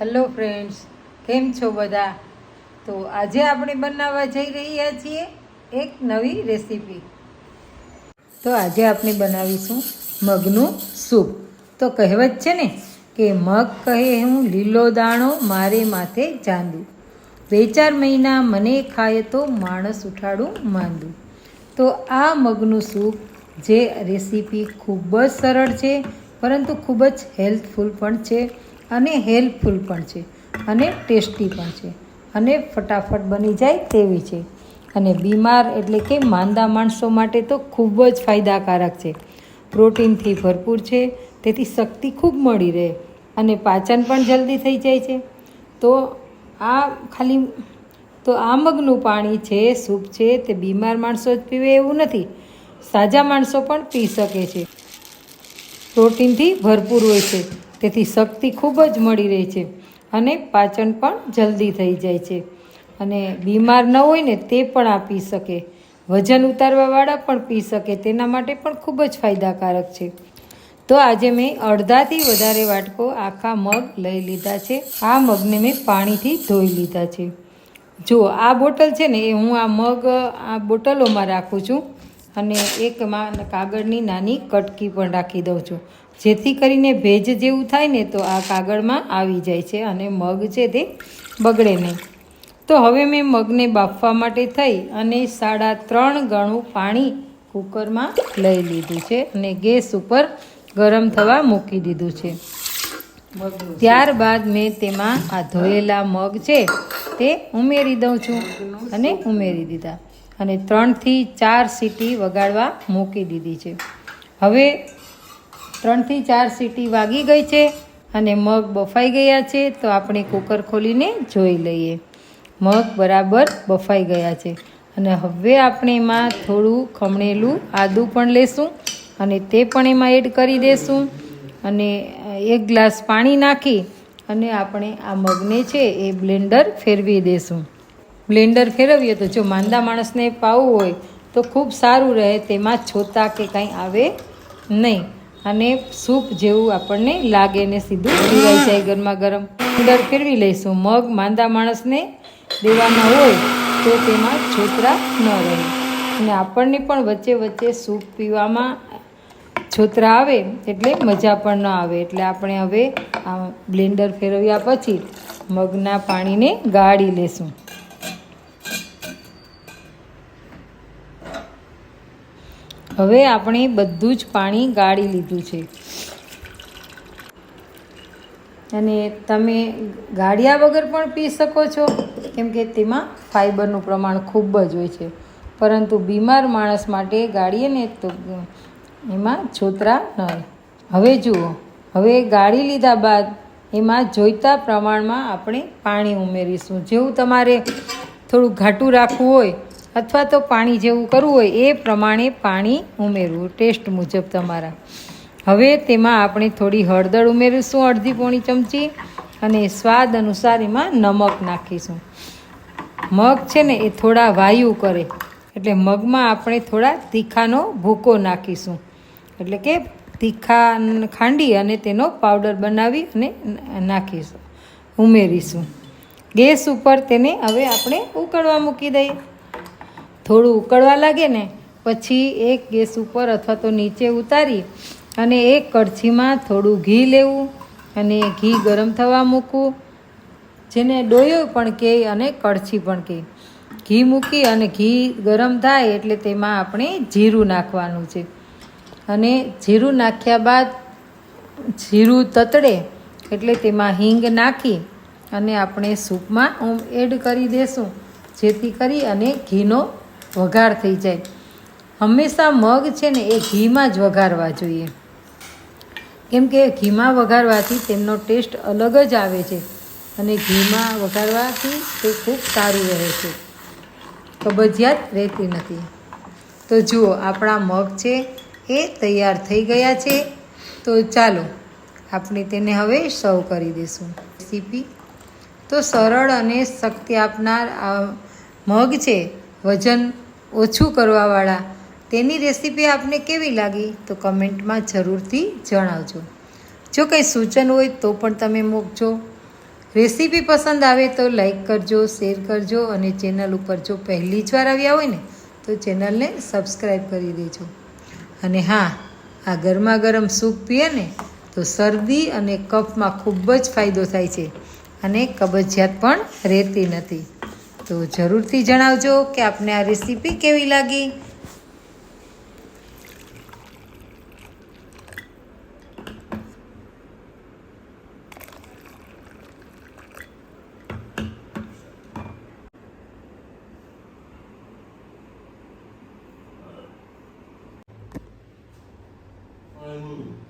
Hello friends કેમ છો બધા? તો આજે આપણે બનાવવા જઈ રહ્યા છીએ એક નવી રેસીપી તો આજે આપણે બનાવીશું મગનું સૂપ તો કહેવત છે ને કે મગ કહે હું લીલો દાણો મારે માથે ચાંદું. બે ચાર મહિના મને ખાય તો માણસ ઉઠાડું માંદું. તો આ મગનું સૂપ જે રેસીપી ખૂબ જ સરળ છે, પરંતુ ખૂબ જ હેલ્થફુલ પણ છે. અને હેલ્પફુલ પણ છે અને ટેસ્ટી પણ છે અને ફટાફટ બની જાય તેવી છે. અને બીમાર એટલે કે માંદા માણસો માટે તો ખૂબ જ ફાયદાકારક છે. પ્રોટીનથી ભરપૂર છે, તેથી શક્તિ ખૂબ મળી રહે અને પાચન પણ જલ્દી થઈ જાય છે. તો આ ખાલી, તો આ મગનું પાણી છે, સૂપ છે, તે બીમાર માણસો જ પીવે એવું નથી. સાજા માણસો પણ પી શકે છે. પ્રોટીનથી ભરપૂર હોય છે. તેથી શક્તિ ખૂબ જ મળી રહે છે અને પાચન પણ જલ્દી થઈ જાય છે. અને બીમાર ન હોય ને તે પણ આ પી શકે. વજન ઉતારવાવાળા પણ પી શકે, તેના માટે પણ ખૂબ જ ફાયદાકારક છે. તો આજે મેં અડધાથી વધારે વાટકો આખા મગ લઈ લીધા છે. આ મગને મેં પાણીથી ધોઈ લીધા છે. જો આ બોટલ છે ને, એ હું આ મગ આ બોટલોમાં રાખું છું અને એકમાં કાગળની નાની કટકી પણ રાખી દઉં છું. જેથી કરીને ભેજ જેવું થાય ને તો આ કાગળમાં આવી જાય છે અને મગ છે તે બગડે નહીં. તો હવે મેં મગને બાફવા માટે થઈ અને સાડા ત્રણ ગણું પાણી કુકરમાં લઈ લીધું છે અને ગેસ ઉપર ગરમ થવા મૂકી દીધું છે. ત્યારબાદ મેં તેમાં આ ધોયેલા મગ છે તે ઉમેરી દઉં છું અને ઉમેરી દીધા. અને ત્રણથી ચાર સીટી વગાડવા મૂકી દીધી છે. હવે ત્રણથી ચાર સીટી વાગી ગઈ છે અને મગ બફાઈ ગયા છે, તો આપણે કુકર ખોલીને જોઈ લઈએ. મગ બરાબર બફાઈ ગયા છે. અને હવે આપણે એમાં થોડું ખમણેલું આદું પણ લેશું અને તે પણ એમાં એડ કરી દેશું. અને એક ગ્લાસ પાણી નાખી અને આપણે આ મગને છે એ બ્લેન્ડર ફેરવી દેશું. બ્લેન્ડર ફેરવીએ તો જો માંદા માણસને પાવું હોય તો ખૂબ સારું રહે, તેમાં છોતા કે કાંઈ આવે નહીં. અને સૂપ જેવું આપણને લાગે ને સીધું પીવાઈ જાય ગરમા ગરમ. ઉંદર ફેરવી લઈશું. મગ માંદા માણસને દેવાના હોય તો તેમાં છોતરા ન રહે. અને આપણને પણ વચ્ચે વચ્ચે સૂપ પીવામાં છોતરા આવે એટલે મજા પણ ન આવે. એટલે આપણે હવે આ બ્લેન્ડર ફેરવ્યા પછી મગના પાણીને ગાળી લેશું. હવે આપણે બધું જ પાણી ગાળી લીધું છે. અને તમે ગાળ્યા વગર પણ પી શકો છો. કેમ કે તેમાં ફાઈબરનું પ્રમાણ ખૂબ જ હોય છે. પરંતુ બીમાર માણસ માટે ગાળીએ ને તો એમાં છોતરા ન હવે જુઓ, હવે ગાળી લીધા બાદ એમાં જોઈતા પ્રમાણમાં આપણે પાણી ઉમેરીશું. જેવું તમારે થોડું ઘાટું રાખવું હોય અથવા તો પાણી જેવું કરવું હોય એ પ્રમાણે પાણી ઉમેરવું. ટેસ્ટ મુજબ તમારા. હવે તેમાં આપણે થોડી હળદર ઉમેરીશું અડધી પોણી ચમચી અને સ્વાદ અનુસાર એમાં નમક નાખીશું. મગ છે ને એ થોડા વાયુ કરે, એટલે મગમાં આપણે થોડા તીખાનો ભૂકો નાખીશું. એટલે કે તીખા ખાંડી અને તેનો પાવડર બનાવી અને નાખીશું, ઉમેરીશું. ગેસ ઉપર તેને હવે આપણે ઉકળવા મૂકી દઈએ. થોડું ઉકળવા લાગે ને, પછી એક ગેસ ઉપર અથવા તો નીચે ઉતારી અને એક કડછીમાં થોડું ઘી લેવું અને ઘી ગરમ થવા મૂકવું. જેને ડોયો પણ કહે અને કડછી પણ કહે ઘી મૂકી અને ઘી ગરમ થાય એટલે તેમાં આપણે જીરું નાખવાનું છે. અને જીરું નાખ્યા બાદ જીરું તતડે એટલે તેમાં હિંગ નાખી અને આપણે સૂપમાં એડ કરી દેશું. જેથી કરી અને ઘીનો વઘાર થઈ જાય. હંમેશા મગ છે ને એ ઘીમાં જ વઘારવા જોઈએ. કેમ કે ઘીમાં વઘારવાથી તેમનો ટેસ્ટ અલગ જ આવે છે અને ઘીમાં વઘારવાથી તે ખૂબ સારું રહે છે. કબજિયાત રહેતી નથી. તો જુઓ, આપણા મગ છે એ તૈયાર થઈ ગયા છે. તો ચાલો, આપણે તેને હવે સર્વ કરી દઈશું. રેસીપી. તો સરળ અને શક્તિ આપનાર આ મગ છે, વજન ઓછું કરવાવાળા. તેની રેસીપી આપને કેવી લાગી તો કમેન્ટમાં જરૂરથી જણાવજો. જો કંઈ સૂચન હોય તો પણ તમે મૂકજો. રેસીપી પસંદ આવે તો લાઈક કરજો, શેર કરજો અને ચેનલ ઉપર જો પહેલી જ વાર આવ્યા હોય ને, તો ચેનલને સબસ્ક્રાઈબ કરી દેજો. અને હા, આ ગરમા ગરમ સૂપ પીએ ને, તો શરદી અને કફમાં ખૂબ જ ફાયદો થાય છે અને કબજિયાત પણ રહેતી નથી. તો જરૂરથી જણાવજો કે આપને આ રેસીપી કેવી લાગી. આનું